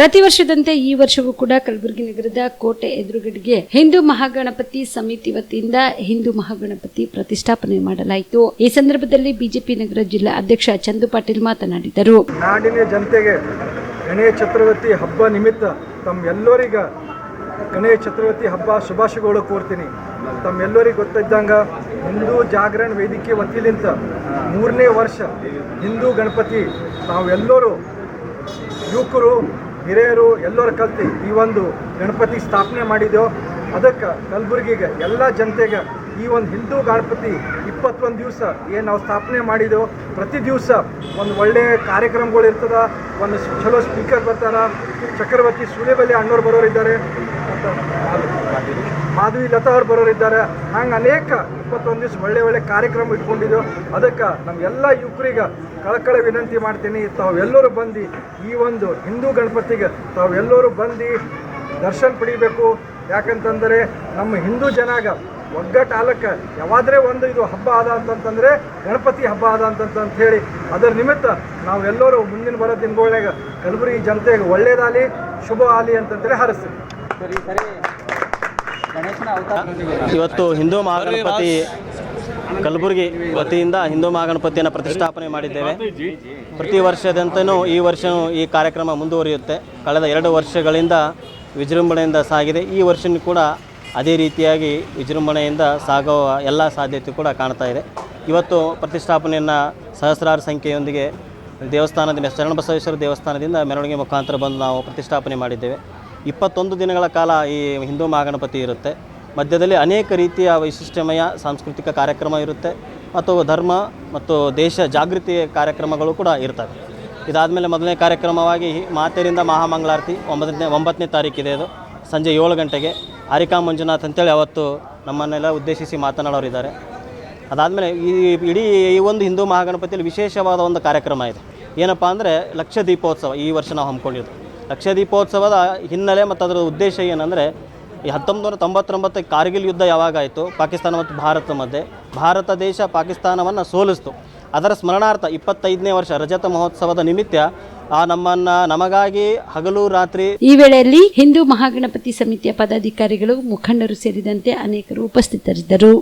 ಪ್ರತಿ ವರ್ಷದಂತೆ ಈ ವರ್ಷವೂ ಕೂಡ ಕಲಬುರಗಿ ನಗರದ ಕೋಟೆ ಎದುರುಗಡೆಗೆ ಹಿಂದೂ ಮಹಾಗಣಪತಿ ಸಮಿತಿ ವತಿಯಿಂದ ಹಿಂದೂ ಮಹಾಗಣಪತಿ ಪ್ರತಿಷ್ಠಾಪನೆ ಮಾಡಲಾಯಿತು. ಈ ಸಂದರ್ಭದಲ್ಲಿ ಬಿಜೆಪಿ ನಗರ ಜಿಲ್ಲಾ ಅಧ್ಯಕ್ಷ ಚಂದು ಪಾಟೀಲ್ ಮಾತನಾಡಿದರು. ನಾಡಿನ ಜನತೆಗೆ ಗಣೇಶ ಚತುರ್ಥಿ ಹಬ್ಬ ನಿಮಿತ್ತ ತಮ್ಮೆಲ್ಲರಿಗ ಗಣೇಶ ಚತುರ್ಥಿ ಹಬ್ಬ ಶುಭಾಶಯಗಳು ಕೋರ್ತೀನಿ. ತಮ್ಮೆಲ್ಲರಿಗೆ ಗೊತ್ತಿದ್ದಂಗ ಹಿಂದೂ ಜಾಗರಣ ವೇದಿಕೆ ವತಿಲಿಂತ ಮೂರನೇ ವರ್ಷ ಹಿಂದೂ ಗಣಪತಿ ನಾವೆಲ್ಲರೂ ಯುವಕರು ಹಿರಿಯರು ಎಲ್ಲರೂ ಕಲ್ತು ಈ ಒಂದು ಗಣಪತಿ ಸ್ಥಾಪನೆ ಮಾಡಿದೆವು ಅದಕ್ಕೆ ಕಲಬುರಗಿಗೆ ಎಲ್ಲ ಜನತೆಗೆ ಈ ಒಂದು ಹಿಂದೂ ಗಣಪತಿ ಇಪ್ಪತ್ತೊಂದು ದಿವಸ ಏನು ನಾವು ಸ್ಥಾಪನೆ ಮಾಡಿದೆವು ಪ್ರತಿ ದಿವಸ ಒಂದು ಒಳ್ಳೆಯ ಕಾರ್ಯಕ್ರಮಗಳು ಇರ್ತದ, ಒಂದು ಚಲೋ ಸ್ಪೀಕರ್ ಬರ್ತಾರ. ಚಕ್ರವರ್ತಿ ಸೂರ್ಯಬಲ್ಲಿ ಅಣ್ಣವ್ರು ಬರೋರಿದ್ದಾರೆ. ಮತ್ತು ಮಾಧವಿ ಲತಾ ಅವ್ರು ಬರೋರಿದ್ದಾರೆ ಹಂಗೆ ಅನೇಕ ಇಪ್ಪತ್ತೊಂದು ದಿವಸ ಒಳ್ಳೆ ಒಳ್ಳೆ ಕಾರ್ಯಕ್ರಮ ಇಟ್ಕೊಂಡಿದ್ದೆವು ಅದಕ್ಕೆ ನಮ್ಮೆಲ್ಲ ಯುವಕರಿಗೆ ಕಳಕಳ ವಿನಂತಿ ಮಾಡ್ತೀನಿ. ತಾವೆಲ್ಲರೂ ಬಂದು ಈ ಒಂದು ಹಿಂದೂ ಗಣಪತಿಗೆ ತಾವೆಲ್ಲರೂ ಬಂದು ದರ್ಶನ ಪಡಿಬೇಕು. ಯಾಕಂತಂದರೆ ನಮ್ಮ ಹಿಂದೂ ಜನಾಗ ಒಗ್ಗಟ್ಟು ಆಲಕ್ಕ ಯಾವಾದರೆ ಒಂದು ಇದು ಹಬ್ಬ ಆದ ಅಂತಂತಂದರೆ ಗಣಪತಿ ಹಬ್ಬ ಆದ ಅಂತಂತ ಹೇಳಿ ಅದರ ನಿಮಿತ್ತ ನಾವೆಲ್ಲರೂ ಮುಂದಿನ ಬರೋ ದಿನಗಳಾಗ ಕಲಬುರಗಿ ಜನತೆಗೆ ಒಳ್ಳೇದಾಗಲಿ, ಶುಭ ಆಗಲಿ ಅಂತಂತೇಳಿ ಹಾರಿಸ್ತೀನಿ ಇವತ್ತು ಹಿಂದೂ ಮಹಾಗಣಪತಿ ಕಲಬುರಗಿ ವತಿಯಿಂದ ಹಿಂದೂ ಮಹಾಗಣಪತಿಯನ್ನು ಪ್ರತಿಷ್ಠಾಪನೆ ಮಾಡಿದ್ದೇವೆ. ಪ್ರತಿ ವರ್ಷದಂತೆಯೂ ಈ ವರ್ಷವೂ ಈ ಕಾರ್ಯಕ್ರಮ ಮುಂದುವರಿಯುತ್ತೆ. ಕಳೆದ ಎರಡು ವರ್ಷಗಳಿಂದ ವಿಜೃಂಭಣೆಯಿಂದ ಸಾಗಿದೆ. ಈ ವರ್ಷವೂ ಕೂಡ ಅದೇ ರೀತಿಯಾಗಿ ವಿಜೃಂಭಣೆಯಿಂದ ಸಾಗುವ ಎಲ್ಲ ಸಾಧ್ಯತೆ ಕೂಡ ಕಾಣ್ತಾ ಇದೆ. ಇವತ್ತು ಪ್ರತಿಷ್ಠಾಪನೆಯನ್ನು ಸಹಸ್ರಾರು ಸಂಖ್ಯೆಯೊಂದಿಗೆ ದೇವಸ್ಥಾನದಿಂದ ಶರಣಬಸವೇಶ್ವರ ದೇವಸ್ಥಾನದಿಂದ ಮೆರವಣಿಗೆ ಮುಖಾಂತರ ಬಂದು ನಾವು ಪ್ರತಿಷ್ಠಾಪನೆ ಮಾಡಿದ್ದೇವೆ. ಇಪ್ಪತ್ತೊಂದು ದಿನಗಳ ಕಾಲ ಈ ಹಿಂದೂ ಮಹಾಗಣಪತಿ ಇರುತ್ತೆ. ಮಧ್ಯದಲ್ಲಿ ಅನೇಕ ರೀತಿಯ ವೈಶಿಷ್ಟ್ಯಮಯ ಸಾಂಸ್ಕೃತಿಕ ಕಾರ್ಯಕ್ರಮ ಇರುತ್ತೆ. ಮತ್ತು ಧರ್ಮ ಮತ್ತು ದೇಶ ಜಾಗೃತಿ ಕಾರ್ಯಕ್ರಮಗಳು ಕೂಡ ಇರ್ತವೆ. ಇದಾದಮೇಲೆ ಮೊದಲನೇ ಕಾರ್ಯಕ್ರಮವಾಗಿ ಮಾತೆಯರಿಂದ ಮಹಾಮಂಗಳಾರತಿ ಒಂಬತ್ತನೇ ಒಂಬತ್ತನೇ ತಾರೀಕಿದೆ ಅದು. ಸಂಜೆ ಏಳು ಗಂಟೆಗೆ ಹರಿಕಾ ಮಂಜುನಾಥ್ ಅಂತೇಳಿ ಅವತ್ತು ನಮ್ಮನ್ನೆಲ್ಲ ಉದ್ದೇಶಿಸಿ ಮಾತನಾಡೋರಿದ್ದಾರೆ. ಅದಾದಮೇಲೆ ಈ ಇಡೀ ಈ ಒಂದು ಹಿಂದೂ ಮಹಾಗಣಪತಿಯಲ್ಲಿ ವಿಶೇಷವಾದ ಒಂದು ಕಾರ್ಯಕ್ರಮ ಇದೆ. ಏನಪ್ಪ ಅಂದರೆ ಲಕ್ಷ ದೀಪೋತ್ಸವ ಈ ವರ್ಷ ನಾವು ಹಮ್ಮಿಕೊಂಡಿದ್ದು. ಲಕ್ಷ ದೀಪೋತ್ಸವದ ಹಿನ್ನೆಲೆ ಮತ್ತು ಅದರ ಉದ್ದೇಶ ಏನಂದರೆ, ಈ ಹತ್ತೊಂಬತ್ತು ನೂರ ತೊಂಬತ್ತೊಂಬತ್ತು ಕಾರ್ಗಿಲ್ ಯುದ್ಧ ಯಾವಾಗಾಯಿತು? ಪಾಕಿಸ್ತಾನ ಮತ್ತು ಭಾರತ ಮಧ್ಯೆ. ಭಾರತ ದೇಶ ಪಾಕಿಸ್ತಾನವನ್ನು ಸೋಲಿಸ್ತು. ಅದರ ಸ್ಮರಣಾರ್ಥ ಇಪ್ಪತ್ತೈದನೇ ವರ್ಷ ರಜತ ಮಹೋತ್ಸವದ ನಿಮಿತ್ತ ಆ ನಮ್ಮನ್ನ ನಮಗಾಗಿ ಹಗಲು ರಾತ್ರಿ ಈ ವೇಳೆಯಲ್ಲಿ ಹಿಂದೂ ಮಹಾಗಣಪತಿ ಸಮಿತಿಯ ಪದಾಧಿಕಾರಿಗಳು ಮುಖಂಡರು ಸೇರಿದಂತೆ ಅನೇಕರು ಉಪಸ್ಥಿತರಿದ್ದರು.